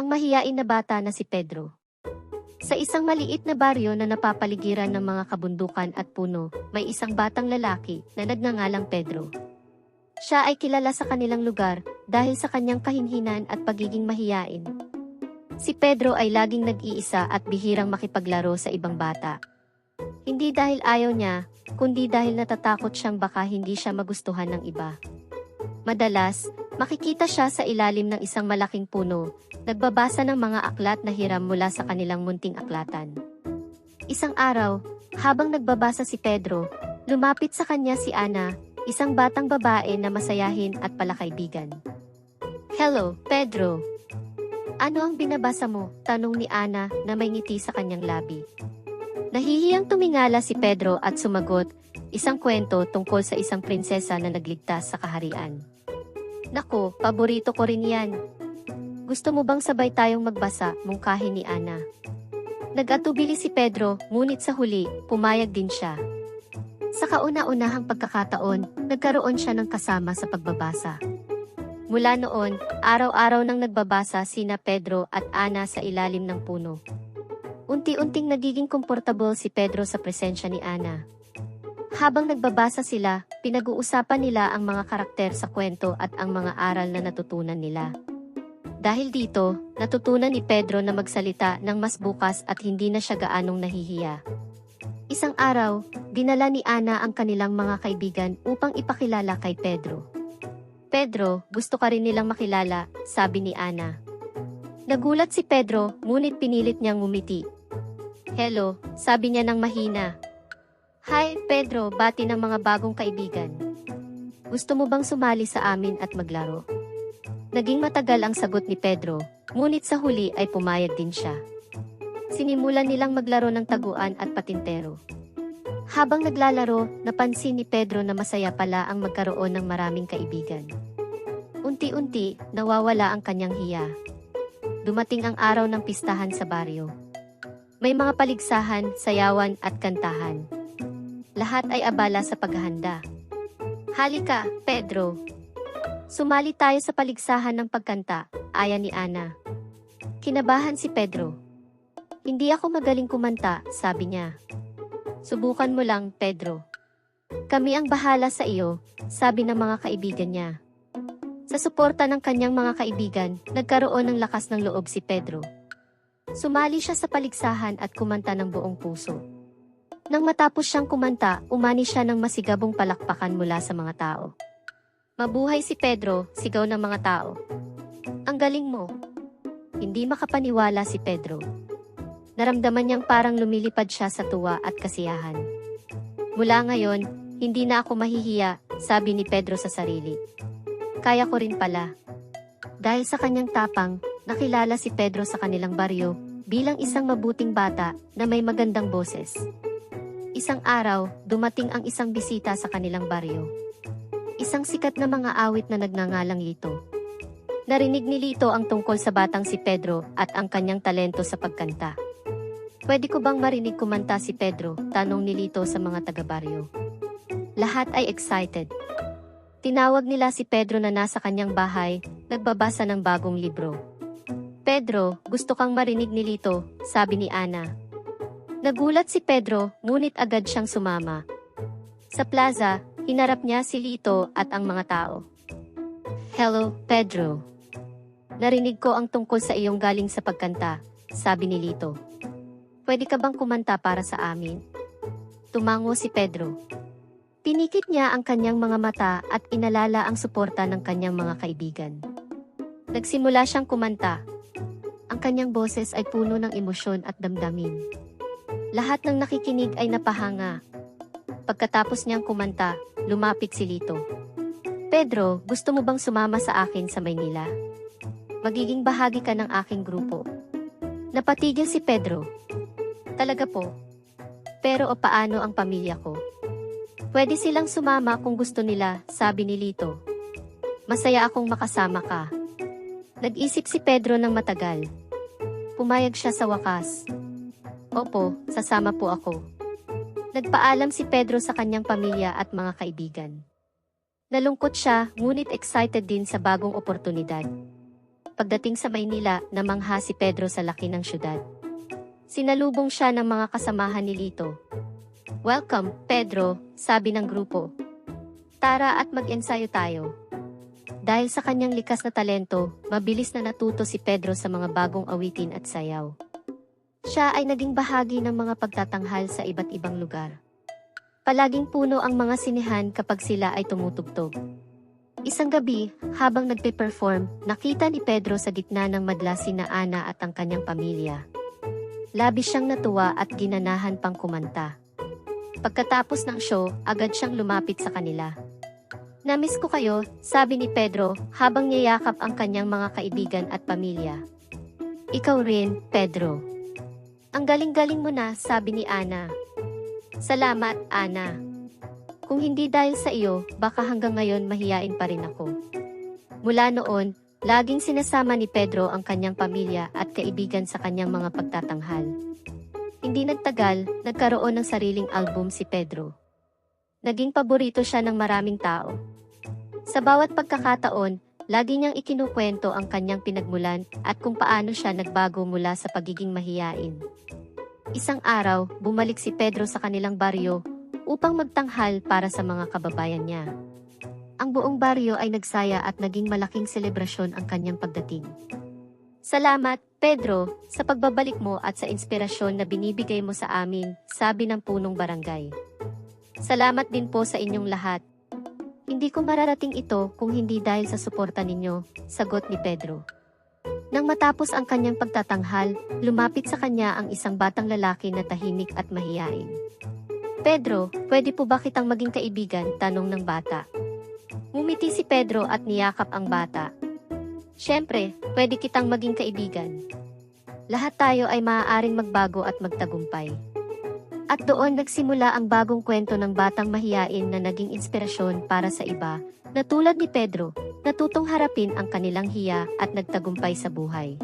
Ang mahiyain na bata na si Pedro. Sa isang maliit na baryo na napapaligiran ng mga kabundukan at puno, may isang batang lalaki na nagngangalang Pedro. Siya ay kilala sa kanilang lugar dahil sa kanyang kahinhinan at pagiging mahiyain. Si Pedro ay laging nag-iisa at bihirang makipaglaro sa ibang bata. Hindi dahil ayaw niya, kundi dahil natatakot siyang baka hindi siya magustuhan ng iba. Madalas, makikita siya sa ilalim ng isang malaking puno, nagbabasa ng mga aklat na hiram mula sa kanilang munting aklatan. Isang araw, habang nagbabasa si Pedro, lumapit sa kanya si Ana, isang batang babae na masayahin at palakaibigan. Hello, Pedro. Ano ang binabasa mo? Tanong ni Ana na may ngiti sa kanyang labi. Nahihiyang tumingala si Pedro at sumagot, isang kwento tungkol sa isang prinsesa na nagligtas sa kaharian. Nako, paborito ko rin yan. Gusto mo bang sabay tayong magbasa, mungkahi ni Ana? Nag-atubili si Pedro, ngunit sa huli, pumayag din siya. Sa kauna-unahang pagkakataon, nagkaroon siya ng kasama sa pagbabasa. Mula noon, araw-araw nang nagbabasa sina Pedro at Ana sa ilalim ng puno. Unti-unting nagiging komportable si Pedro sa presensya ni Ana. Habang nagbabasa sila, pinag-uusapan nila ang mga karakter sa kwento at ang mga aral na natutunan nila. Dahil dito, natutunan ni Pedro na magsalita ng mas bukas at hindi na siya gaanong nahihiya. Isang araw, dinala ni Ana ang kanilang mga kaibigan upang ipakilala kay Pedro. Pedro, gusto ka rin nilang makilala, sabi ni Ana. Nagulat si Pedro, ngunit pinilit niyang ngumiti. Hello, sabi niya ng mahina. Hi, Pedro, bati ng mga bagong kaibigan. Gusto mo bang sumali sa amin at maglaro? Naging matagal ang sagot ni Pedro, ngunit sa huli ay pumayag din siya. Sinimulan nilang maglaro ng taguan at patintero. Habang naglalaro, napansin ni Pedro na masaya pala ang magkaroon ng maraming kaibigan. Unti-unti, nawawala ang kanyang hiya. Dumating ang araw ng pistahan sa baryo. May mga paligsahan, sayawan at kantahan. Lahat ay abala sa paghahanda. Halika, Pedro. Sumali tayo sa paligsahan ng pagkanta, aya ni Ana. Kinabahan si Pedro. Hindi ako magaling kumanta, sabi niya. Subukan mo lang, Pedro. Kami ang bahala sa iyo, sabi ng mga kaibigan niya. Sa suporta ng kanyang mga kaibigan, nagkaroon ng lakas ng loob si Pedro. Sumali siya sa paligsahan at kumanta ng buong puso. Nang matapos siyang kumanta, umani siya ng masigabong palakpakan mula sa mga tao. Mabuhay si Pedro, sigaw ng mga tao. Ang galing mo. Hindi makapaniwala si Pedro. Naramdaman niyang parang lumilipad siya sa tuwa at kasiyahan. Mula ngayon, hindi na ako mahihiya, sabi ni Pedro sa sarili. Kaya ko rin pala. Dahil sa kanyang tapang, nakilala si Pedro sa kanilang baryo bilang isang mabuting bata na may magandang boses. Isang araw, dumating ang isang bisita sa kanilang baryo. Isang sikat na mga awit na nagngangalang Lito. Narinig ni Lito ang tungkol sa batang si Pedro at ang kanyang talento sa pagkanta. Pwede ko bang marinig kumanta si Pedro? Tanong ni Lito sa mga taga-baryo. Lahat ay excited. Tinawag nila si Pedro na nasa kanyang bahay, nagbabasa ng bagong libro. Pedro, gusto kang marinig ni Lito, sabi ni Ana. Nagulat si Pedro, ngunit agad siyang sumama. Sa plaza, hinarap niya si Lito at ang mga tao. Hello, Pedro. Narinig ko ang tungkol sa iyong galing sa pagkanta, sabi ni Lito. Pwede ka bang kumanta para sa amin? Tumango si Pedro. Pinikit niya ang kanyang mga mata at inalala ang suporta ng kanyang mga kaibigan. Nagsimula siyang kumanta. Ang kanyang boses ay puno ng emosyon at damdamin. Lahat ng nakikinig ay napahanga. Pagkatapos niyang kumanta, lumapit si Lito. Pedro, gusto mo bang sumama sa akin sa Maynila? Magiging bahagi ka ng aking grupo. Napatigil si Pedro. Talaga po. Pero o paano ang pamilya ko? Pwede silang sumama kung gusto nila, sabi ni Lito. Masaya akong makasama ka. Nag-isip si Pedro ng matagal. Pumayag siya sa wakas. Opo, sasama po ako. Nagpaalam si Pedro sa kanyang pamilya at mga kaibigan. Nalungkot siya, ngunit excited din sa bagong oportunidad. Pagdating sa Maynila, namangha si Pedro sa laki ng syudad. Sinalubong siya ng mga kasamahan ni Lito. Welcome, Pedro, sabi ng grupo. Tara at mag-ensayo tayo. Dahil sa kanyang likas na talento, mabilis na natuto si Pedro sa mga bagong awitin at sayaw. Siya ay naging bahagi ng mga pagtatanghal sa iba't ibang lugar. Palaging puno ang mga sinihan kapag sila ay tumutugtog. Isang gabi, habang nagpe-perform, nakita ni Pedro sa gitna ng madla sina Ana at ang kanyang pamilya. Labis siyang natuwa at ginanahan pang kumanta. Pagkatapos ng show, agad siyang lumapit sa kanila. Namiss ko kayo, sabi ni Pedro habang niyayakap ang kanyang mga kaibigan at pamilya. Ikaw rin, Pedro. Ang galing-galing mo na, sabi ni Ana. Salamat, Ana. Kung hindi dahil sa iyo, baka hanggang ngayon mahiyain pa rin ako. Mula noon, laging sinasama ni Pedro ang kanyang pamilya at kaibigan sa kanyang mga pagtatanghal. Hindi nagtagal, nagkaroon ng sariling album si Pedro. Naging paborito siya ng maraming tao. Sa bawat pagkakataon, lagi niyang ikinukwento ang kanyang pinagmulan at kung paano siya nagbago mula sa pagiging mahiyain. Isang araw, bumalik si Pedro sa kanilang baryo upang magtanghal para sa mga kababayan niya. Ang buong baryo ay nagsaya at naging malaking selebrasyon ang kanyang pagdating. Salamat, Pedro, sa pagbabalik mo at sa inspirasyon na binibigay mo sa amin, sabi ng punong barangay. Salamat din po sa inyong lahat. Hindi ko mararating ito kung hindi dahil sa suporta ninyo, sagot ni Pedro. Nang matapos ang kanyang pagtatanghal, lumapit sa kanya ang isang batang lalaki na tahimik at mahiyain. Pedro, pwede po ba kitang maging kaibigan? Tanong ng bata. Ngumiti si Pedro at niyakap ang bata. Siyempre, pwede kitang maging kaibigan. Lahat tayo ay maaaring magbago at magtagumpay. At doon nagsimula ang bagong kwento ng batang mahiyain na naging inspirasyon para sa iba, na tulad ni Pedro, natutong harapin ang kanilang hiya at nagtagumpay sa buhay.